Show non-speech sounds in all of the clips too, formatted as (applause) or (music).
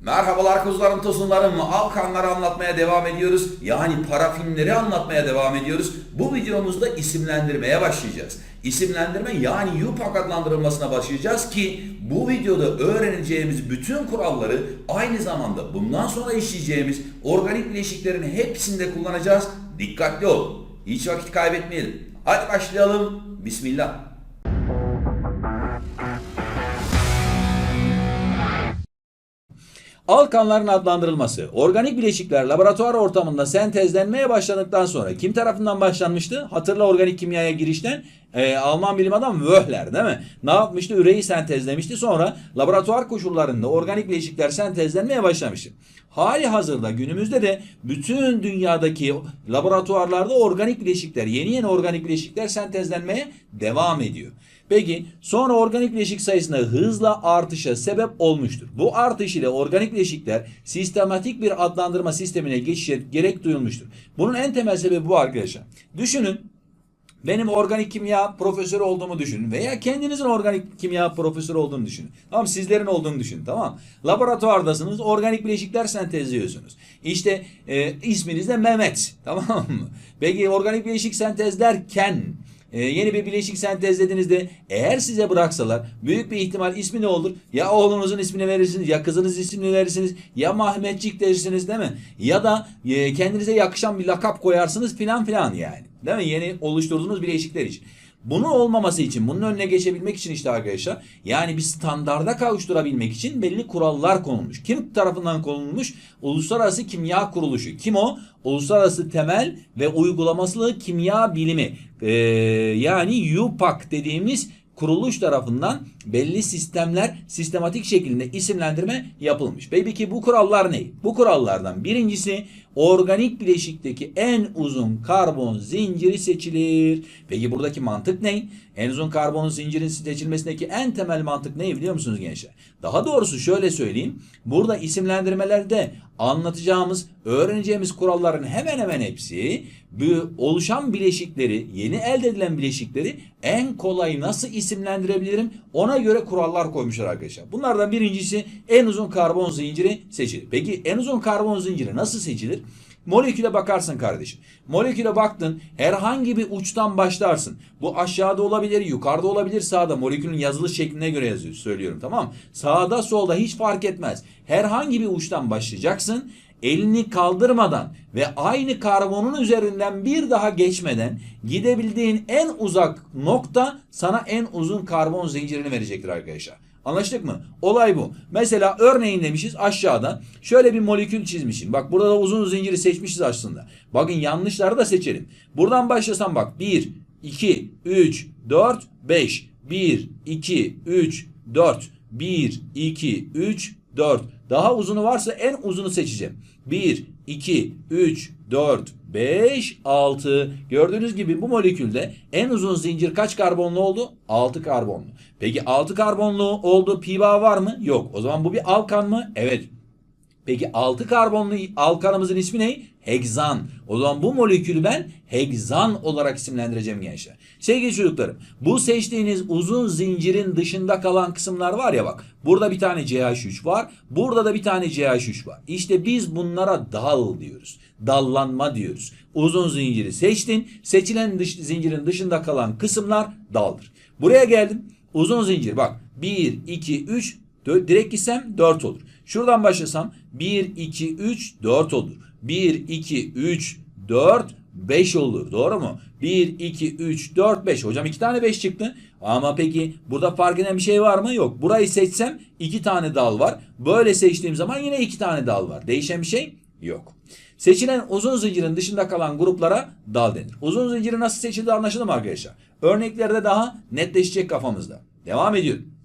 Merhabalar kuzularım tosunlarım. Alkanları anlatmaya devam ediyoruz. Yani parafinleri anlatmaya devam ediyoruz. Bu videomuzda isimlendirmeye başlayacağız. İsimlendirme yani yupak adlandırılmasına başlayacağız ki bu videoda öğreneceğimiz bütün kuralları aynı zamanda bundan sonra işleyeceğimiz organik bileşiklerin hepsinde kullanacağız. Dikkatli olun. Hiç vakit kaybetmeyelim. Hadi başlayalım. Bismillah. Alkanların adlandırılması. Organik bileşikler laboratuvar ortamında sentezlenmeye başladıktan sonra kim tarafından başlanmıştı? Hatırla organik kimyaya girişten e, Alman bilim adamı Wöhler değil mi? Ne yapmıştı? Üreyi sentezlemişti. Sonra laboratuvar koşullarında organik bileşikler sentezlenmeye başlamıştı. Hali hazırda günümüzde de bütün dünyadaki laboratuvarlarda organik bileşikler, yeni yeni organik bileşikler sentezlenmeye devam ediyor. Peki sonra organik bileşik sayısında hızla artışa sebep olmuştur. Bu artış ile organik bileşikler sistematik bir adlandırma sistemine geçişe gerek duyulmuştur. Bunun en temel sebebi bu arkadaşlar. Düşünün benim organik kimya profesörü olduğumu düşünün veya kendinizin organik kimya profesörü olduğunu düşünün. Tamam sizlerin olduğunu düşünün tamam Laboratuvardasınız organik bileşikler sentezliyorsunuz. İşte e, isminiz de Mehmet (laughs) tamam mı? Peki organik bileşik sentezlerken e, yeni bir bileşik sentezlediğinizde eğer size bıraksalar büyük bir ihtimal ismi ne olur? Ya oğlunuzun ismini verirsiniz ya kızınız ismini verirsiniz ya Mahmetçik dersiniz değil mi? Ya da e, kendinize yakışan bir lakap koyarsınız filan filan yani. Değil mi? Yeni oluşturduğunuz bileşikler için. Bunun olmaması için, bunun önüne geçebilmek için işte arkadaşlar yani bir standarda kavuşturabilmek için belli kurallar konulmuş. Kim tarafından konulmuş? Uluslararası Kimya Kuruluşu. Kim o? Uluslararası Temel ve Uygulaması Kimya Bilimi. Ee, yani UPAC dediğimiz kuruluş tarafından belli sistemler sistematik şekilde isimlendirme yapılmış. Peki bu kurallar ne? Bu kurallardan birincisi organik bileşikteki en uzun karbon zinciri seçilir. Peki buradaki mantık ne? En uzun karbon zincirin seçilmesindeki en temel mantık ne biliyor musunuz gençler? Daha doğrusu şöyle söyleyeyim. Burada isimlendirmelerde anlatacağımız, öğreneceğimiz kuralların hemen hemen hepsi bu oluşan bileşikleri, yeni elde edilen bileşikleri en kolay nasıl isimlendirebilirim ona göre kurallar koymuşlar arkadaşlar. Bunlardan birincisi en uzun karbon zinciri seçilir. Peki en uzun karbon zinciri nasıl seçilir? Moleküle bakarsın kardeşim. Moleküle baktın herhangi bir uçtan başlarsın. Bu aşağıda olabilir, yukarıda olabilir, sağda. Molekülün yazılış şekline göre yazıyor, söylüyorum tamam mı? Sağda solda hiç fark etmez. Herhangi bir uçtan başlayacaksın. Elini kaldırmadan ve aynı karbonun üzerinden bir daha geçmeden gidebildiğin en uzak nokta sana en uzun karbon zincirini verecektir arkadaşlar. Anlaştık mı? Olay bu. Mesela örneğin demişiz aşağıda şöyle bir molekül çizmişim. Bak burada da uzun zinciri seçmişiz aslında. Bakın yanlışları da seçelim. Buradan başlasam bak 1, 2, 3, 4, 5. 1, 2, 3, 4. 1, 2, 3, 4. Daha uzunu varsa en uzunu seçeceğim. 1, 2, 3, 4, 5, 6. Gördüğünüz gibi bu molekülde en uzun zincir kaç karbonlu oldu? 6 karbonlu. Peki 6 karbonlu oldu pi bağı var mı? Yok. O zaman bu bir alkan mı? Evet. Peki 6 karbonlu alkanımızın ismi ne? Hegzan. O zaman bu molekülü ben hegzan olarak isimlendireceğim gençler. Sevgili çocuklarım bu seçtiğiniz uzun zincirin dışında kalan kısımlar var ya bak. Burada bir tane CH3 var. Burada da bir tane CH3 var. İşte biz bunlara dal diyoruz. Dallanma diyoruz. Uzun zinciri seçtin. Seçilen dış, zincirin dışında kalan kısımlar daldır. Buraya geldim. Uzun zincir bak. 1, 2, 3, direkt gitsem 4 olur. Şuradan başlasam 1, 2, 3, 4 olur. 1, 2, 3, 4, 5 olur. Doğru mu? 1, 2, 3, 4, 5. Hocam 2 tane 5 çıktı. Ama peki burada fark eden bir şey var mı? Yok. Burayı seçsem 2 tane dal var. Böyle seçtiğim zaman yine 2 tane dal var. Değişen bir şey yok. Seçilen uzun zincirin dışında kalan gruplara dal denir. Uzun zinciri nasıl seçildi anlaşıldı mı arkadaşlar? Örneklerde daha netleşecek kafamızda. Devam ediyorum.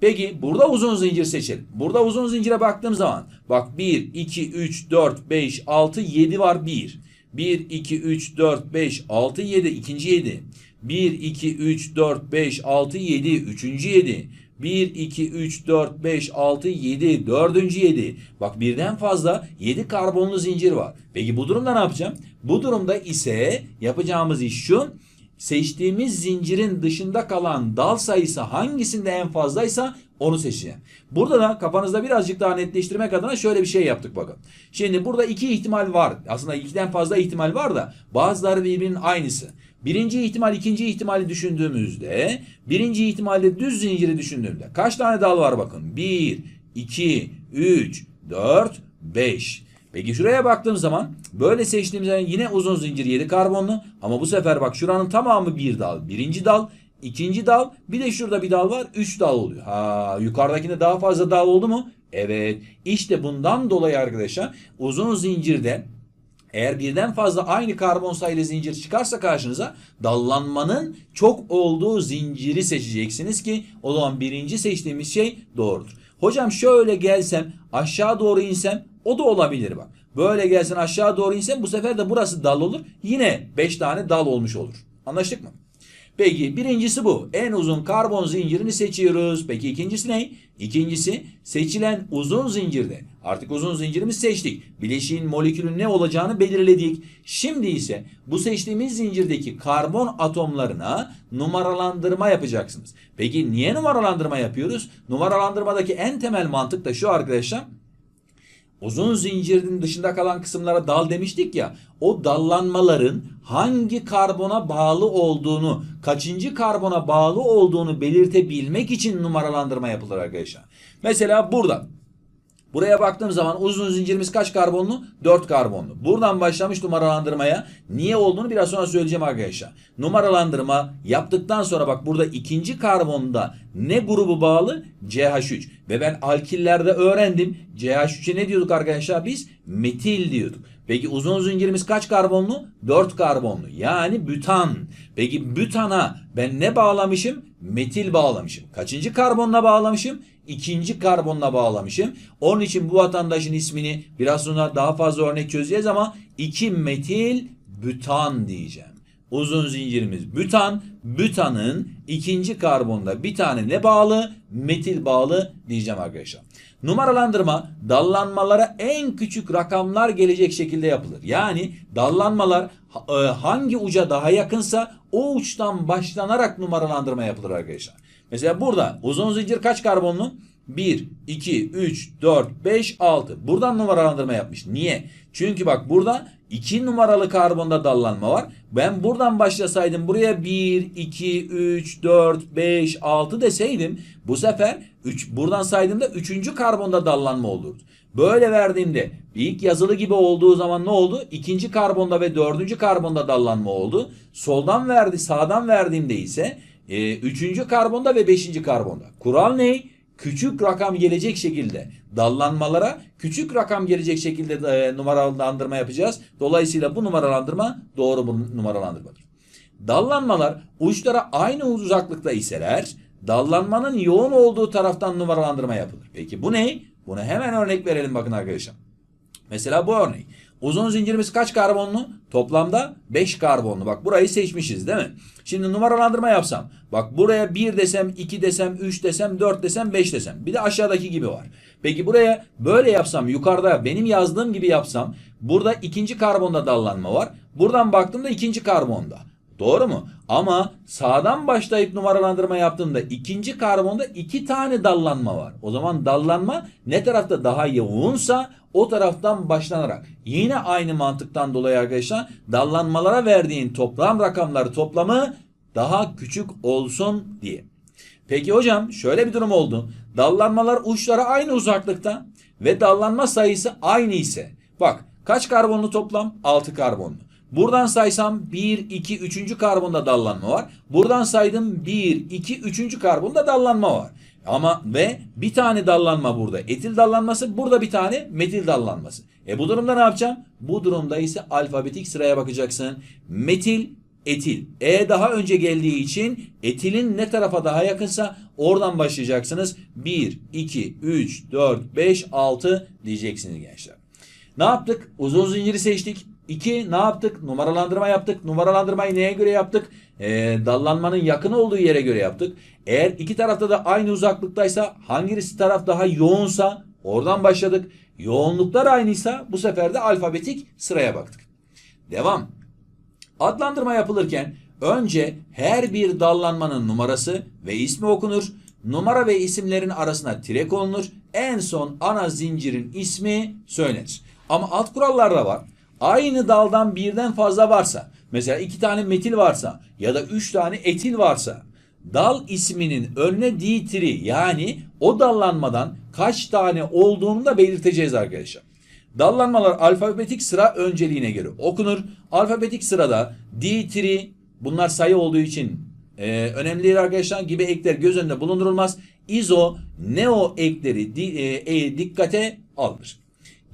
Peki burada uzun zincir seçelim. Burada uzun zincire baktığım zaman bak 1, 2, 3, 4, 5, 6, 7 var 1. 1, 2, 3, 4, 5, 6, 7 ikinci 7. 1, 2, 3, 4, 5, 6, 7 üçüncü 7. 1, 2, 3, 4, 5, 6, 7 dördüncü 7. Bak birden fazla 7 karbonlu zincir var. Peki bu durumda ne yapacağım? Bu durumda ise yapacağımız iş şu seçtiğimiz zincirin dışında kalan dal sayısı hangisinde en fazlaysa onu seçeceğim. Burada da kafanızda birazcık daha netleştirmek adına şöyle bir şey yaptık bakın. Şimdi burada iki ihtimal var. Aslında ikiden fazla ihtimal var da bazıları birbirinin aynısı. Birinci ihtimal ikinci ihtimali düşündüğümüzde birinci ihtimalde düz zinciri düşündüğümde kaç tane dal var bakın. 1, 2, 3, 4, 5. Peki şuraya baktığım zaman böyle seçtiğim zaman yine uzun zincir 7 karbonlu ama bu sefer bak şuranın tamamı bir dal. Birinci dal, ikinci dal bir de şurada bir dal var 3 dal oluyor. Ha yukarıdakinde daha fazla dal oldu mu? Evet işte bundan dolayı arkadaşlar uzun zincirde eğer birden fazla aynı karbon sayılı zincir çıkarsa karşınıza dallanmanın çok olduğu zinciri seçeceksiniz ki o zaman birinci seçtiğimiz şey doğrudur. Hocam şöyle gelsem aşağı doğru insem o da olabilir bak. Böyle gelsen aşağı doğru insem bu sefer de burası dal olur. Yine 5 tane dal olmuş olur. Anlaştık mı? Peki birincisi bu. En uzun karbon zincirini seçiyoruz. Peki ikincisi ne? İkincisi seçilen uzun zincirde. Artık uzun zincirimizi seçtik. Bileşiğin molekülün ne olacağını belirledik. Şimdi ise bu seçtiğimiz zincirdeki karbon atomlarına numaralandırma yapacaksınız. Peki niye numaralandırma yapıyoruz? Numaralandırmadaki en temel mantık da şu arkadaşlar. Uzun zincirin dışında kalan kısımlara dal demiştik ya. O dallanmaların hangi karbona bağlı olduğunu, kaçıncı karbona bağlı olduğunu belirtebilmek için numaralandırma yapılır arkadaşlar. Mesela burada Buraya baktığım zaman uzun zincirimiz kaç karbonlu? 4 karbonlu. Buradan başlamış numaralandırmaya. Niye olduğunu biraz sonra söyleyeceğim arkadaşlar. Numaralandırma yaptıktan sonra bak burada ikinci karbonda ne grubu bağlı? CH3. Ve ben alkillerde öğrendim. CH3'e ne diyorduk arkadaşlar biz? Metil diyorduk. Peki uzun zincirimiz kaç karbonlu? 4 karbonlu. Yani bütan. Peki bütana ben ne bağlamışım? Metil bağlamışım. Kaçıncı karbonla bağlamışım? İkinci karbonla bağlamışım. Onun için bu vatandaşın ismini biraz sonra daha fazla örnek çözeceğiz ama 2 metil bütan diyeceğim. Uzun zincirimiz bütan. Bütanın ikinci karbonda bir tane ne bağlı? Metil bağlı diyeceğim arkadaşlar. Numaralandırma dallanmalara en küçük rakamlar gelecek şekilde yapılır. Yani dallanmalar e, hangi uca daha yakınsa o uçtan başlanarak numaralandırma yapılır arkadaşlar. Mesela burada uzun zincir kaç karbonlu? 1, 2, 3, 4, 5, 6. Buradan numaralandırma yapmış. Niye? Çünkü bak burada 2 numaralı karbonda dallanma var. Ben buradan başlasaydım buraya 1, 2, 3, 4, 5, 6 deseydim bu sefer 3 buradan saydığımda 3. karbonda dallanma olurdu. Böyle verdiğimde ilk yazılı gibi olduğu zaman ne oldu? İkinci karbonda ve dördüncü karbonda dallanma oldu. Soldan verdi, sağdan verdiğimde ise e, üçüncü karbonda ve beşinci karbonda. Kural ne? Küçük rakam gelecek şekilde dallanmalara küçük rakam gelecek şekilde e, numaralandırma yapacağız. Dolayısıyla bu numaralandırma doğru bu numaralandırmadır. Dallanmalar uçlara aynı uzaklıkta iseler dallanmanın yoğun olduğu taraftan numaralandırma yapılır. Peki bu ne? Buna hemen örnek verelim bakın arkadaşlar. Mesela bu örnek. Uzun zincirimiz kaç karbonlu? Toplamda 5 karbonlu. Bak burayı seçmişiz değil mi? Şimdi numaralandırma yapsam. Bak buraya 1 desem, 2 desem, 3 desem, 4 desem, 5 desem. Bir de aşağıdaki gibi var. Peki buraya böyle yapsam yukarıda benim yazdığım gibi yapsam. Burada ikinci karbonda dallanma var. Buradan baktığımda ikinci karbonda. Doğru mu? Ama sağdan başlayıp numaralandırma yaptığımda ikinci karbonda iki tane dallanma var. O zaman dallanma ne tarafta daha yoğunsa o taraftan başlanarak. Yine aynı mantıktan dolayı arkadaşlar dallanmalara verdiğin toplam rakamları toplamı daha küçük olsun diye. Peki hocam şöyle bir durum oldu. Dallanmalar uçlara aynı uzaklıkta ve dallanma sayısı aynı ise. Bak kaç karbonlu toplam? 6 karbonlu. Buradan saysam 1, 2, 3. karbonda dallanma var. Buradan saydım 1, 2, 3. karbonda dallanma var. Ama ve bir tane dallanma burada. Etil dallanması burada bir tane metil dallanması. E bu durumda ne yapacağım? Bu durumda ise alfabetik sıraya bakacaksın. Metil, etil. E daha önce geldiği için etilin ne tarafa daha yakınsa oradan başlayacaksınız. 1, 2, 3, 4, 5, 6 diyeceksiniz gençler. Ne yaptık? Uzun zinciri seçtik. 2 ne yaptık? Numaralandırma yaptık. Numaralandırmayı neye göre yaptık? Ee, dallanmanın yakın olduğu yere göre yaptık. Eğer iki tarafta da aynı uzaklıktaysa hangisi taraf daha yoğunsa oradan başladık. Yoğunluklar aynıysa bu sefer de alfabetik sıraya baktık. Devam. Adlandırma yapılırken önce her bir dallanmanın numarası ve ismi okunur. Numara ve isimlerin arasına tire konulur. En son ana zincirin ismi söylenir. Ama alt kurallar da var. Aynı daldan birden fazla varsa, mesela iki tane metil varsa ya da üç tane etil varsa, dal isminin önüne ditiri yani o dallanmadan kaç tane olduğunu da belirteceğiz arkadaşlar. Dallanmalar alfabetik sıra önceliğine göre okunur. Alfabetik sırada D3 bunlar sayı olduğu için e, önemli arkadaşlar gibi ekler göz önünde bulundurulmaz. ISO, neo ekleri di, e, e, dikkate alınır.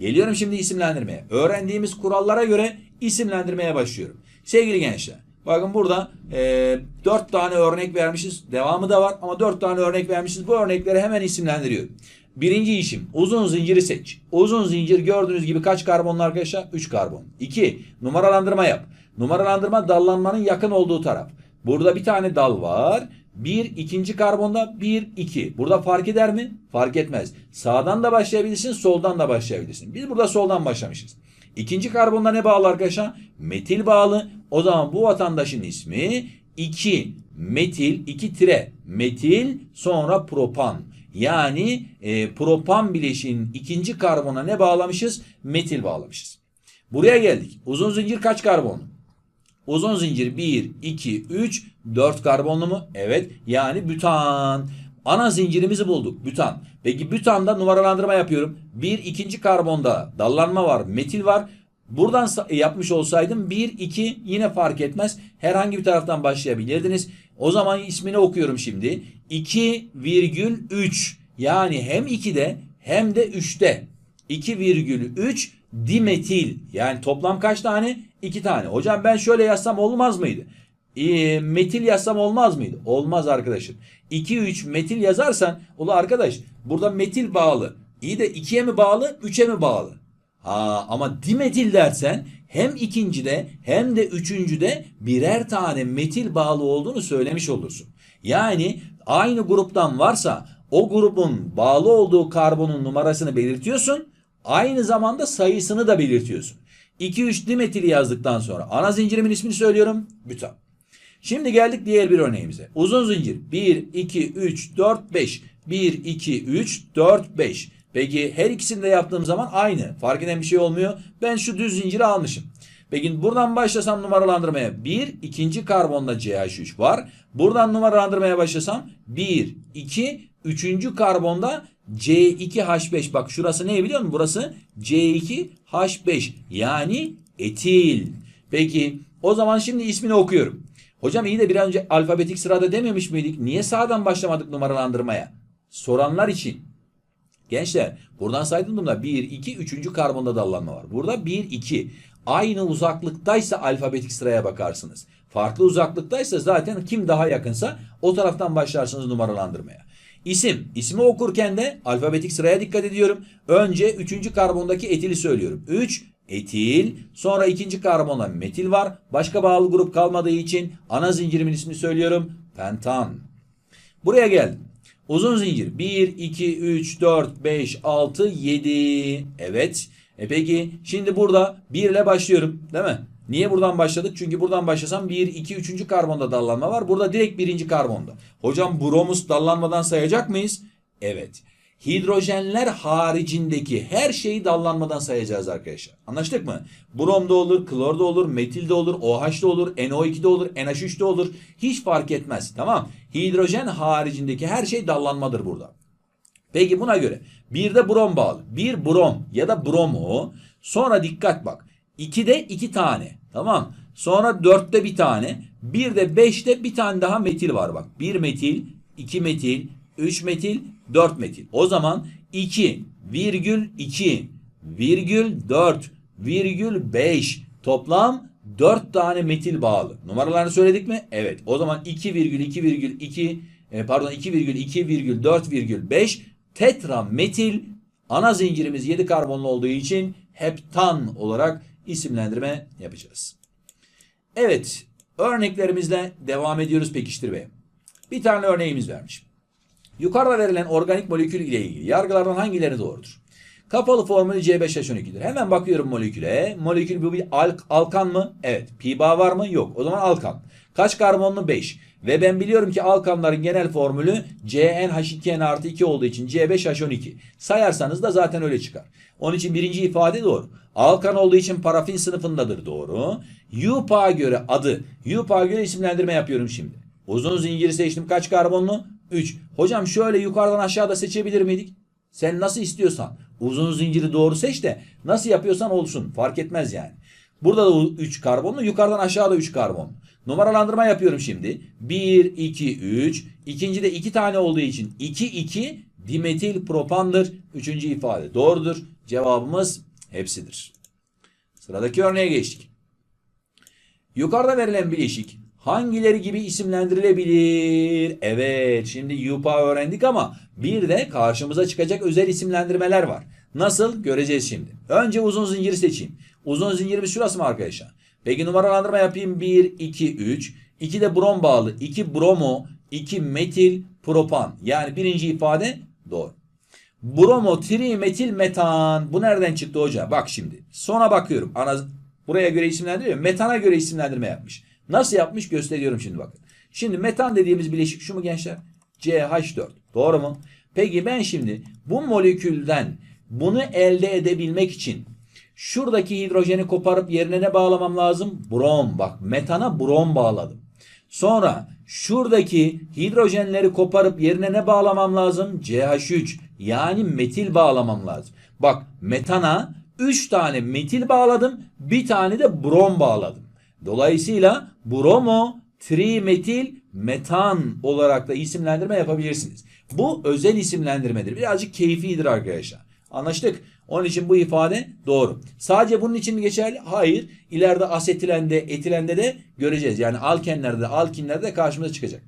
Geliyorum şimdi isimlendirmeye. Öğrendiğimiz kurallara göre isimlendirmeye başlıyorum. Sevgili gençler bakın burada e, 4 tane örnek vermişiz. Devamı da var ama 4 tane örnek vermişiz. Bu örnekleri hemen isimlendiriyorum. Birinci işim uzun zinciri seç. Uzun zincir gördüğünüz gibi kaç karbonlu arkadaşlar? 3 karbon. 2. Numaralandırma yap. Numaralandırma dallanmanın yakın olduğu taraf. Burada bir tane dal var. Bir ikinci karbonda bir iki. Burada fark eder mi? Fark etmez. Sağdan da başlayabilirsin, soldan da başlayabilirsin. Biz burada soldan başlamışız. İkinci karbonda ne bağlı arkadaşlar? Metil bağlı. O zaman bu vatandaşın ismi 2 metil 2 tire metil sonra propan. Yani e, propan bileşiğinin ikinci karbona ne bağlamışız? Metil bağlamışız. Buraya geldik. Uzun zincir kaç karbon? Uzun zincir 1, 2, 3, 4 karbonlu mu? Evet. Yani bütan. Ana zincirimizi bulduk. Bütan. Peki bütanda numaralandırma yapıyorum. Bir ikinci karbonda dallanma var. Metil var. Buradan yapmış olsaydım 1, 2 yine fark etmez. Herhangi bir taraftan başlayabilirdiniz. O zaman ismini okuyorum şimdi. 2,3 yani hem 2'de hem de 3'te. 2,3 dimetil. Yani toplam kaç tane? 2 tane. Hocam ben şöyle yazsam olmaz mıydı? E, metil yazsam olmaz mıydı? Olmaz arkadaşım. 2-3 metil yazarsan ula arkadaş burada metil bağlı. İyi de 2'ye mi bağlı 3'e mi bağlı? Ha, ama dimetil dersen hem ikincide hem de üçüncüde birer tane metil bağlı olduğunu söylemiş olursun. Yani aynı gruptan varsa o grubun bağlı olduğu karbonun numarasını belirtiyorsun. Aynı zamanda sayısını da belirtiyorsun. 2-3 dimetili yazdıktan sonra ana zincirimin ismini söylüyorum. Bütan. Şimdi geldik diğer bir örneğimize. Uzun zincir 1, 2, 3, 4, 5. 1, 2, 3, 4, 5. Peki her ikisini de yaptığım zaman aynı. Fark eden bir şey olmuyor. Ben şu düz zinciri almışım. Peki buradan başlasam numaralandırmaya 1, ikinci karbonda CH3 var. Buradan numaralandırmaya başlasam 1, 2, üçüncü karbonda C2H5. Bak şurası ne biliyor musun? Burası C2H5. Yani etil. Peki o zaman şimdi ismini okuyorum. Hocam iyi de bir önce alfabetik sırada dememiş miydik? Niye sağdan başlamadık numaralandırmaya? Soranlar için. Gençler buradan saydığımda 1, 2, 3. karbonda dallanma var. Burada 1, 2. Aynı uzaklıktaysa alfabetik sıraya bakarsınız. Farklı uzaklıktaysa zaten kim daha yakınsa o taraftan başlarsınız numaralandırmaya. İsim. İsmi okurken de alfabetik sıraya dikkat ediyorum. Önce 3. karbondaki etili söylüyorum. 3 etil. Sonra ikinci karbonda metil var. Başka bağlı grup kalmadığı için ana zincirimin ismini söylüyorum. Pentan. Buraya geldim. Uzun zincir. 1, 2, 3, 4, 5, 6, 7. Evet. E peki şimdi burada 1 ile başlıyorum. Değil mi? Niye buradan başladık? Çünkü buradan başlasam 1, 2, 3. karbonda dallanma var. Burada direkt 1. karbonda. Hocam bromus dallanmadan sayacak mıyız? Evet. Hidrojenler haricindeki her şeyi dallanmadan sayacağız arkadaşlar. Anlaştık mı? Brom da olur, klor da olur, metil de olur, OH da olur, NO2 de olur, NH3 de olur. Hiç fark etmez. Tamam. Hidrojen haricindeki her şey dallanmadır burada. Peki buna göre bir de brom bağlı. Bir brom ya da bromo. Sonra dikkat bak. 2'de 2 tane. Tamam. Sonra 4'te bir tane. Bir de 5'te bir tane daha metil var bak. 1 metil, 2 metil, 3 metil, 4 metil. O zaman 2 virgül 2 virgül 4 virgül 5 toplam 4 tane metil bağlı. Numaralarını söyledik mi? Evet. O zaman 2 virgül 2 virgül 2 e, pardon 2 virgül 2 virgül 4 virgül 5 tetra metil ana zincirimiz 7 karbonlu olduğu için heptan olarak isimlendirme yapacağız. Evet. Örneklerimizle devam ediyoruz pekiştirmeye. Bir tane örneğimiz vermiş. Yukarıda verilen organik molekül ile ilgili yargılardan hangileri doğrudur? Kapalı formülü C5H12'dir. Hemen bakıyorum moleküle. Molekül bu bir alk alkan mı? Evet. Pi bağı var mı? Yok. O zaman alkan. Kaç karbonlu? 5. Ve ben biliyorum ki alkanların genel formülü CnH2n artı 2 olduğu için C5H12. Sayarsanız da zaten öyle çıkar. Onun için birinci ifade doğru. Alkan olduğu için parafin sınıfındadır doğru. UPA'ya göre adı, UPA'ya göre isimlendirme yapıyorum şimdi. Uzun zinciri seçtim. Kaç karbonlu? 3. Hocam şöyle yukarıdan aşağıda seçebilir miydik? Sen nasıl istiyorsan. Uzun zinciri doğru seç de nasıl yapıyorsan olsun. Fark etmez yani. Burada da 3 karbonlu. Yukarıdan aşağıda 3 karbonlu. Numaralandırma yapıyorum şimdi. 1, 2, 3. İkinci de 2 tane olduğu için 2, 2 dimetil propandır. Üçüncü ifade doğrudur. Cevabımız hepsidir. Sıradaki örneğe geçtik. Yukarıda verilen bileşik hangileri gibi isimlendirilebilir? Evet şimdi yupa öğrendik ama bir de karşımıza çıkacak özel isimlendirmeler var. Nasıl? Göreceğiz şimdi. Önce uzun zinciri seçeyim. Uzun zincirimiz şurası mı arkadaşlar? Peki numaralandırma yapayım. 1, 2, 3. 2 de brom bağlı. 2 bromo, 2 metil propan. Yani birinci ifade doğru. Bromo, trimetil, metan. Bu nereden çıktı hoca? Bak şimdi. Sona bakıyorum. Ana, buraya göre isimlendiriyor. Metana göre isimlendirme yapmış. Nasıl yapmış gösteriyorum şimdi bakın. Şimdi metan dediğimiz bileşik şu mu gençler? CH4. Doğru mu? Peki ben şimdi bu molekülden bunu elde edebilmek için şuradaki hidrojeni koparıp yerine ne bağlamam lazım? Brom. Bak metana brom bağladım. Sonra şuradaki hidrojenleri koparıp yerine ne bağlamam lazım? CH3 yani metil bağlamam lazım. Bak metana 3 tane metil bağladım. Bir tane de brom bağladım. Dolayısıyla bromo, trimetil, metan olarak da isimlendirme yapabilirsiniz. Bu özel isimlendirmedir. Birazcık keyfidir arkadaşlar. Anlaştık. Onun için bu ifade doğru. Sadece bunun için mi geçerli? Hayır. İleride asetilende, etilende de göreceğiz. Yani alkenlerde, alkinlerde de karşımıza çıkacak.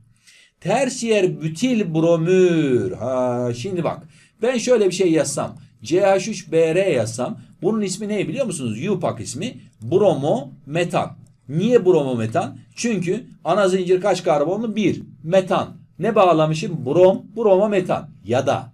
Tersiyer bütil bromür. Ha, şimdi bak. Ben şöyle bir şey yazsam. CH3BR yazsam. Bunun ismi ne biliyor musunuz? UPAC ismi. Bromo metan. Niye bromo metan? Çünkü ana zincir kaç karbonlu? 1. Metan. Ne bağlamışım? Brom, bromo metan. Ya da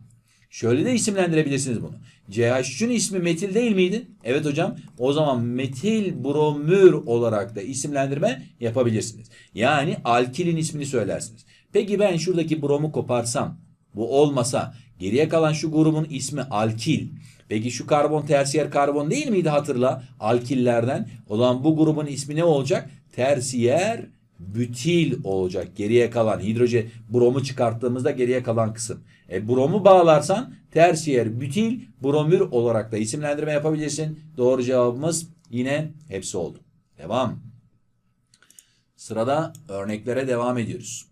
şöyle de isimlendirebilirsiniz bunu. CH3'ün ismi metil değil miydi? Evet hocam. O zaman metil bromür olarak da isimlendirme yapabilirsiniz. Yani alkilin ismini söylersiniz. Peki ben şuradaki bromu koparsam bu olmasa geriye kalan şu grubun ismi alkil. Peki şu karbon tersiyer karbon değil miydi hatırla alkillerden? O zaman bu grubun ismi ne olacak? Tersiyer bütil olacak. Geriye kalan hidrojen bromu çıkarttığımızda geriye kalan kısım. E, bromu bağlarsan tersiyer bütil bromür olarak da isimlendirme yapabilirsin. Doğru cevabımız yine hepsi oldu. Devam. Sırada örneklere devam ediyoruz.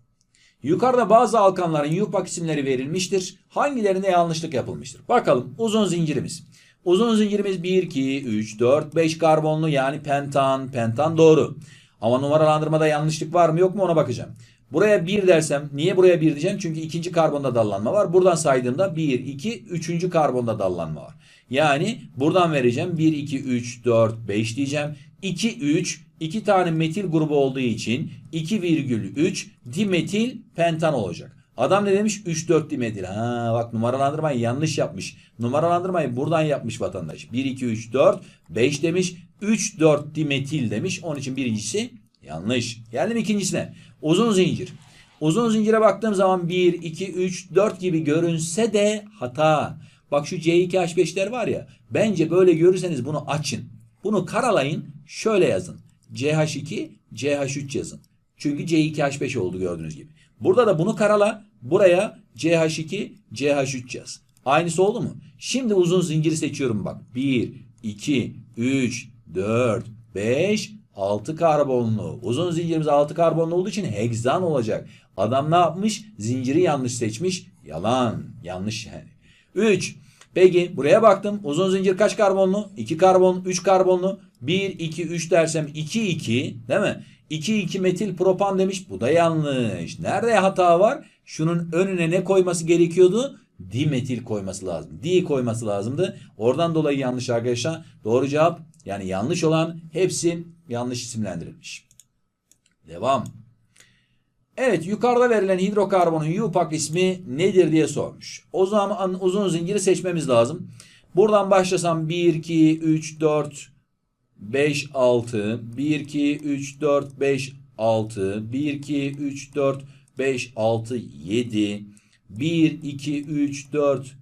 Yukarıda bazı alkanların yupak isimleri verilmiştir. Hangilerinde yanlışlık yapılmıştır? Bakalım uzun zincirimiz. Uzun zincirimiz 1, 2, 3, 4, 5 karbonlu yani pentan. Pentan doğru. Ama numaralandırmada yanlışlık var mı yok mu ona bakacağım. Buraya 1 dersem niye buraya 1 diyeceğim? Çünkü ikinci karbonda dallanma var. Buradan saydığımda 1, 2, 3. karbonda dallanma var. Yani buradan vereceğim 1, 2, 3, 4, 5 diyeceğim. 2, 3, 2 tane metil grubu olduğu için 2,3 dimetil pentan olacak. Adam ne demiş? 3-4 dimetil. Ha bak numaralandırmayı yanlış yapmış. Numaralandırmayı buradan yapmış vatandaş. 1, 2, 3, 4, 5 demiş. 3, 4 dimetil demiş. Onun için birincisi yanlış. Geldim ikincisine. Uzun zincir. Uzun zincire baktığım zaman 1, 2, 3, 4 gibi görünse de hata. Bak şu C2H5'ler var ya. Bence böyle görürseniz bunu açın. Bunu karalayın. Şöyle yazın. CH2, CH3 yazın. Çünkü C2H5 oldu gördüğünüz gibi. Burada da bunu karala. Buraya CH2, CH3 yaz. Aynısı oldu mu? Şimdi uzun zinciri seçiyorum bak. 1, 2, 3, 4, 5, 6 karbonlu. Uzun zincirimiz 6 karbonlu olduğu için hegzan olacak. Adam ne yapmış? Zinciri yanlış seçmiş. Yalan. Yanlış yani. 3. Peki buraya baktım. Uzun zincir kaç karbonlu? 2 karbon, 3 karbonlu. 1, 2, 3 dersem 2, 2 değil mi? 2, 2 metil propan demiş. Bu da yanlış. Nerede hata var? Şunun önüne ne koyması gerekiyordu? Dimetil koyması lazım. Di koyması lazımdı. Oradan dolayı yanlış arkadaşlar. Doğru cevap yani yanlış olan hepsi yanlış isimlendirilmiş. Devam. Evet yukarıda verilen hidrokarbonun yupak ismi nedir diye sormuş. O zaman uzun zinciri seçmemiz lazım. Buradan başlasam 1, 2, 3, 4, 5, 6. 1, 2, 3, 4, 5, 6, 1, 2, 3, 4, 5, 6, 7, 1, 2, 3, 4,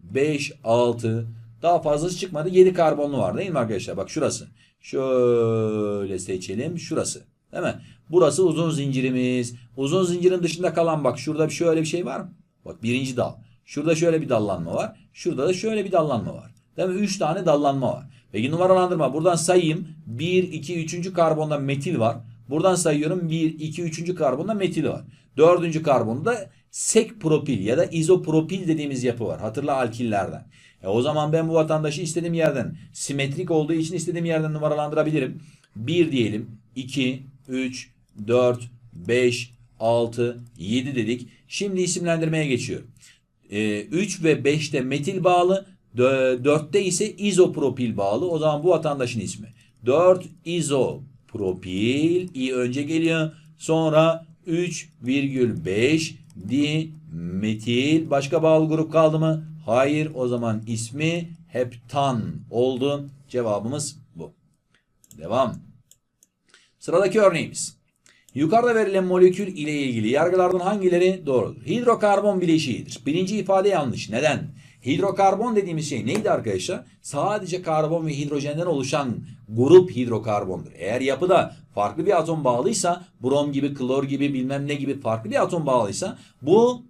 5, 6. Daha fazlası çıkmadı. 7 karbonlu var değil mi arkadaşlar? Bak şurası. Şöyle seçelim. Şurası. Değil mi? Burası uzun zincirimiz. Uzun zincirin dışında kalan bak şurada şöyle bir şey var mı? Bak birinci dal. Şurada şöyle bir dallanma var. Şurada da şöyle bir dallanma var. Değil mi? 3 tane dallanma var. Peki numaralandırma. Buradan sayayım. 1, 2, 3. karbonda metil var. Buradan sayıyorum 1, 2, 3. karbonda metil var. 4. karbonda sek propil ya da izopropil dediğimiz yapı var. Hatırla alkillerden. E o zaman ben bu vatandaşı istediğim yerden simetrik olduğu için istediğim yerden numaralandırabilirim. 1 diyelim. 2, 3, 4, 5, 6, 7 dedik. Şimdi isimlendirmeye geçiyorum. E, 3 ve 5'te metil bağlı. 4'te ise izopropil bağlı. O zaman bu vatandaşın ismi. 4 izopropil. İ önce geliyor. Sonra 3,5 dimetil. Başka bağlı grup kaldı mı? Hayır. O zaman ismi heptan oldu. Cevabımız bu. Devam. Sıradaki örneğimiz. Yukarıda verilen molekül ile ilgili yargılardan hangileri doğrudur? Hidrokarbon bileşiğidir. Birinci ifade yanlış. Neden? Hidrokarbon dediğimiz şey neydi arkadaşlar? Sadece karbon ve hidrojenden oluşan grup hidrokarbondur. Eğer yapıda farklı bir atom bağlıysa, brom gibi, klor gibi, bilmem ne gibi farklı bir atom bağlıysa bu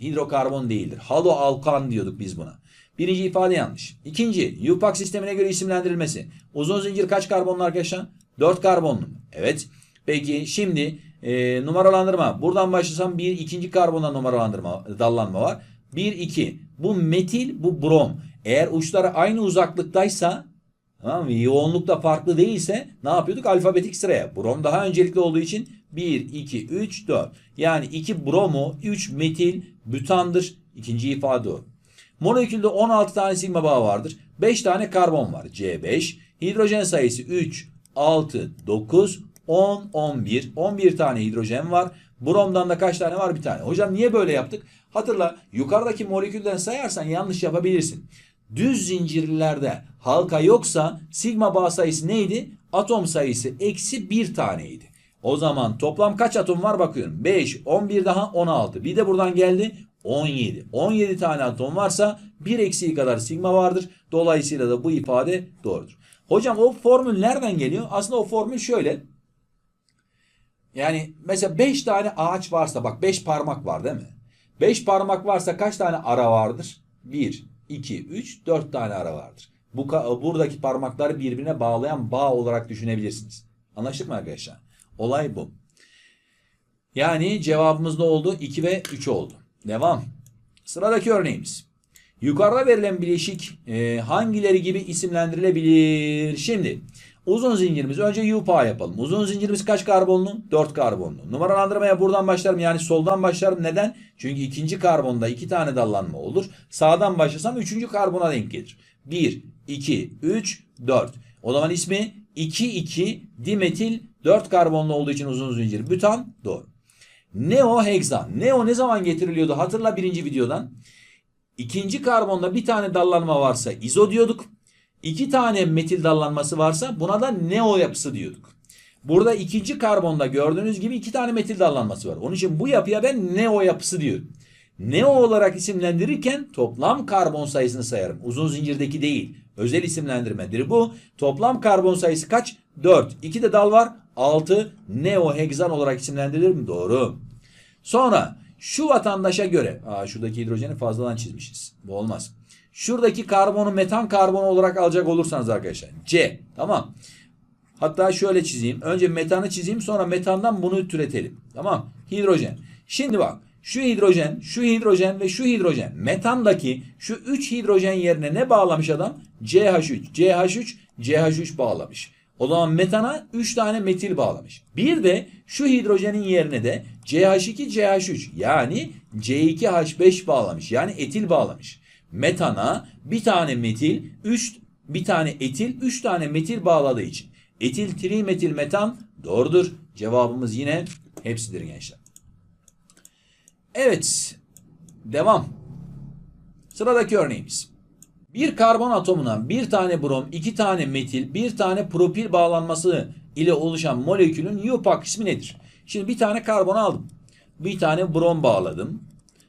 hidrokarbon değildir. Haloalkan diyorduk biz buna. Birinci ifade yanlış. İkinci, Yupak sistemine göre isimlendirilmesi. Uzun zincir kaç karbonlu arkadaşlar? 4 karbonlu mu? Evet. Peki şimdi e, numaralandırma. Buradan başlasam bir ikinci karbonda numaralandırma, dallanma var. 1, 2. Bu metil, bu brom. Eğer uçları aynı uzaklıktaysa tamam mı? Yoğunlukta farklı değilse ne yapıyorduk? Alfabetik sıraya. Brom daha öncelikli olduğu için 1, 2, 3, 4. Yani 2 bromo, 3 metil bütandır. İkinci ifade o. Molekülde 16 tane sigma bağı vardır. 5 tane karbon var. C5. Hidrojen sayısı 3, 6, 9, 10, 11. 11 tane hidrojen var. Bromdan da kaç tane var? Bir tane. Hocam niye böyle yaptık? Hatırla yukarıdaki molekülden sayarsan yanlış yapabilirsin. Düz zincirlerde halka yoksa sigma bağ sayısı neydi? Atom sayısı eksi bir taneydi. O zaman toplam kaç atom var bakıyorum. 5, 11 daha 16. Bir de buradan geldi 17. 17 tane atom varsa bir eksiği kadar sigma vardır. Dolayısıyla da bu ifade doğrudur. Hocam o formül nereden geliyor? Aslında o formül şöyle. Yani mesela 5 tane ağaç varsa bak 5 parmak var değil mi? 5 parmak varsa kaç tane ara vardır? 1, 2, 3, 4 tane ara vardır. Bu buradaki parmakları birbirine bağlayan bağ olarak düşünebilirsiniz. Anlaştık mı arkadaşlar? Olay bu. Yani cevabımız ne oldu? 2 ve 3 oldu. Devam. Sıradaki örneğimiz. Yukarıda verilen bileşik e, hangileri gibi isimlendirilebilir? Şimdi uzun zincirimiz önce yupa yapalım. Uzun zincirimiz kaç karbonlu? 4 karbonlu. Numaralandırmaya buradan başlarım yani soldan başlarım. Neden? Çünkü ikinci karbonda iki tane dallanma olur. Sağdan başlasam üçüncü karbona denk gelir. 1, 2, 3, 4. O zaman ismi 2,2 dimetil 4 karbonlu olduğu için uzun zincir. Bütan doğru. Neohexan. Neo ne zaman getiriliyordu? Hatırla birinci videodan. İkinci karbonda bir tane dallanma varsa izo diyorduk. İki tane metil dallanması varsa buna da neo yapısı diyorduk. Burada ikinci karbonda gördüğünüz gibi iki tane metil dallanması var. Onun için bu yapıya ben neo yapısı diyorum. Neo olarak isimlendirirken toplam karbon sayısını sayarım. Uzun zincirdeki değil. Özel isimlendirmedir bu. Toplam karbon sayısı kaç? 4. 2 de dal var. 6 neohexan olarak isimlendirilir mi? Doğru. Sonra şu vatandaşa göre. Aa, şuradaki hidrojeni fazladan çizmişiz. Bu olmaz. Şuradaki karbonu metan karbonu olarak alacak olursanız arkadaşlar. C. Tamam. Hatta şöyle çizeyim. Önce metanı çizeyim sonra metandan bunu türetelim. Tamam. Hidrojen. Şimdi bak. Şu hidrojen, şu hidrojen ve şu hidrojen. Metandaki şu 3 hidrojen yerine ne bağlamış adam? CH3, CH3, CH3 bağlamış. O zaman metana 3 tane metil bağlamış. Bir de şu hidrojenin yerine de CH2, CH3 yani C2H5 bağlamış. Yani etil bağlamış. Metana bir tane metil, 3 bir tane etil, 3 tane metil bağladığı için. Etil trimetil metan doğrudur. Cevabımız yine hepsidir gençler. Evet. Devam. Sıradaki örneğimiz. Bir karbon atomuna bir tane brom, iki tane metil, bir tane propil bağlanması ile oluşan molekülün UPAC ismi nedir? Şimdi bir tane karbon aldım. Bir tane brom bağladım.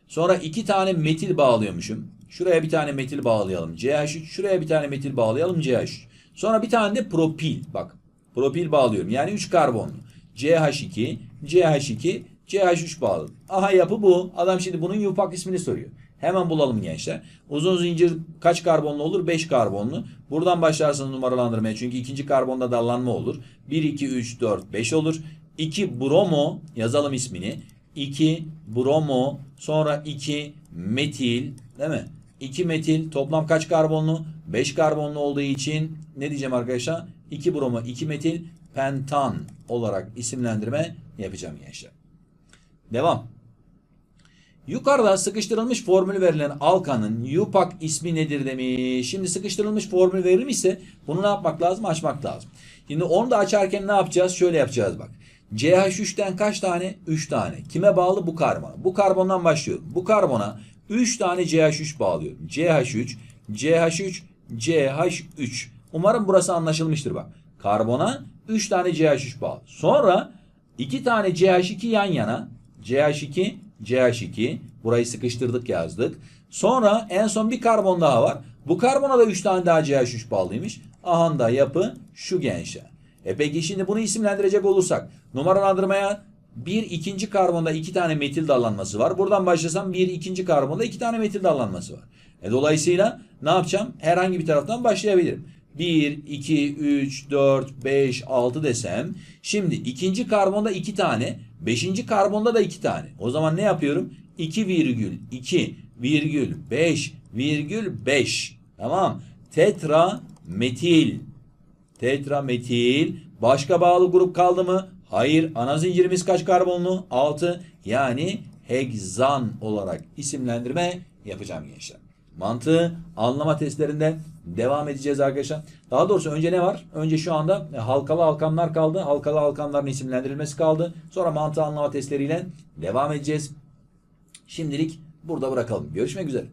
Sonra iki tane metil bağlıyormuşum. Şuraya bir tane metil bağlayalım. CH3. Şuraya bir tane metil bağlayalım. CH3. Sonra bir tane de propil. Bak. Propil bağlıyorum. Yani 3 karbonlu. CH2, CH2, CH3 bağladım. Aha yapı bu. Adam şimdi bunun UPAC ismini soruyor. Hemen bulalım gençler. Uzun zincir kaç karbonlu olur? 5 karbonlu. Buradan başlarsınız numaralandırmaya. Çünkü ikinci karbonda dallanma olur. 1, 2, 3, 4, 5 olur. 2 bromo yazalım ismini. 2 bromo sonra 2 metil değil mi? 2 metil toplam kaç karbonlu? 5 karbonlu olduğu için ne diyeceğim arkadaşlar? 2 bromo 2 metil pentan olarak isimlendirme yapacağım gençler. Devam. Yukarıda sıkıştırılmış formülü verilen alkanın UPAC ismi nedir demiş. Şimdi sıkıştırılmış formül verilmişse bunu ne yapmak lazım? Açmak lazım. Şimdi onu da açarken ne yapacağız? Şöyle yapacağız bak. CH3'ten kaç tane? 3 tane. Kime bağlı? Bu karbona. Bu karbondan başlıyorum. Bu karbona 3 tane CH3 bağlıyorum. CH3, CH3, CH3. Umarım burası anlaşılmıştır bak. Karbona 3 tane CH3 bağlı. Sonra 2 tane CH2 yan yana. CH2, CH2. Burayı sıkıştırdık yazdık. Sonra en son bir karbon daha var. Bu karbona da 3 tane daha CH3 bağlıymış. Aha da yapı şu gençler. E peki şimdi bunu isimlendirecek olursak numaralandırmaya bir ikinci karbonda iki tane metil dallanması var. Buradan başlasam bir ikinci karbonda iki tane metil dallanması var. E dolayısıyla ne yapacağım? Herhangi bir taraftan başlayabilirim. 1, 2, 3, 4, 5, 6 desem. Şimdi ikinci karbonda iki tane. Beşinci karbonda da iki tane. O zaman ne yapıyorum? 2 virgül 2 virgül 5 virgül 5. Tamam. Tetra metil. Tetrametil. Başka bağlı grup kaldı mı? Hayır. Ana zincirimiz kaç karbonlu? 6. Yani hegzan olarak isimlendirme yapacağım gençler. Mantığı anlama testlerinden devam edeceğiz arkadaşlar. Daha doğrusu önce ne var? Önce şu anda halkalı halkamlar kaldı. Halkalı halkamların isimlendirilmesi kaldı. Sonra mantığı anlama testleriyle devam edeceğiz. Şimdilik burada bırakalım. Görüşmek üzere.